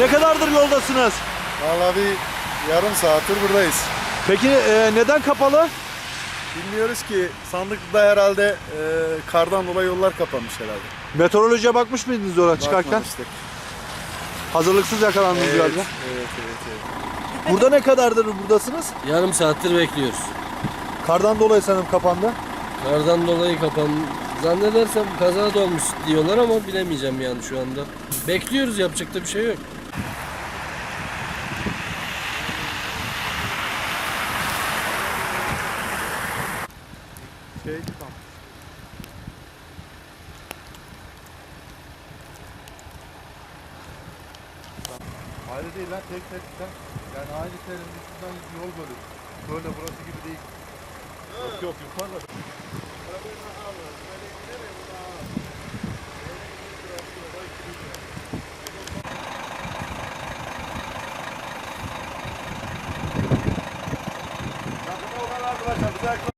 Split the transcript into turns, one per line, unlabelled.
Ne kadardır yoldasınız?
Vallahi bir yarım saattir buradayız.
Peki e, neden kapalı?
Bilmiyoruz ki sandıkta herhalde e, kardan dolayı yollar kapanmış herhalde.
Meteorolojiye bakmış mıydınız oraya çıkarken?
Bakmamıştık.
Hazırlıksız yakalandınız
Evet,
galiba.
evet, evet, evet.
Burada ne kadardır buradasınız?
Yarım saattir bekliyoruz.
Kardan dolayı sanırım kapandı.
Kardan dolayı kapan zannedersem kaza da olmuş diyorlar ama bilemeyeceğim yani şu anda. Bekliyoruz yapacak da bir şey yok.
Şey, tamam.
Ayrı değil lan tek tek sen. Yani aynı terin üstünden yol bölür. Böyle burası gibi değil. Yok yok yukarıda. Arkadaşlar güzel